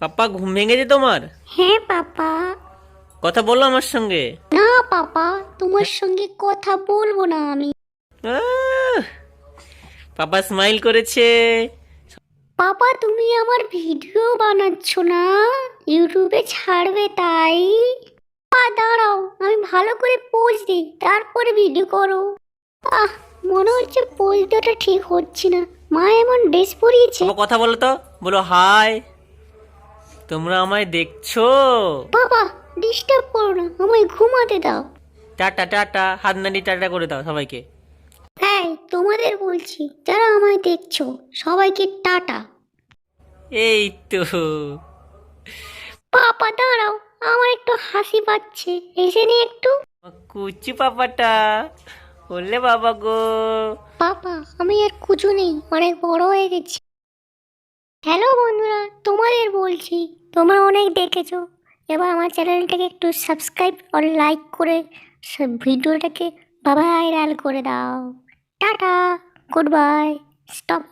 পাপ্পা ঘুম ভেঙেছে তোমার? হ্যাঁ পাপা। কথা বলো আমার সঙ্গে। না পাপা তোমার সঙ্গে কথা বলব না আমি। আহ! পাপা স্মাইল করেছে। পাপা তুমি আমার ভিডিও বানাচ্ছ না? ইউটিউবে ছাড়বে তাই? পা দাঁড়াও আমি ভালো করে পোজ দিই তারপরে ভিডিও করো। আহ মনে হচ্ছে পোজ দেওয়াটা ঠিক হচ্ছে না। মা এমন ড্রেস পরিয়েছে। কথা বলো তো বলো হাই তোমরা আমায় দেখছ? বাবা ডিস্টার্ব করো না আমায় ঘুমাতে দাও। টাটা টাটা হাত নাড়ি টাটা করে দাও সবাইকে। হ্যাঁ তোমাদের বলছি যারা আমায় দেখছ সবাইকে টাটা। এই তো। পাপা দাঁড়াও আমার একটু হাসি পাচ্ছে এসে নি একটু। কুচি পাপাটা বললে বাবা গো। পাপা আমি আর কুচু নেই অনেক বড় হয়ে গেছি। হ্যালো বন্ধুরা তোমাদের বলছি তোমরা অনেক দেখেছ। এবার আমার চ্যানেলটাকে একটু সাবস্ক্রাইব আর লাইক করে ভিডিওটাকে বাবা আইরাল করে দাও। Tata good bye stop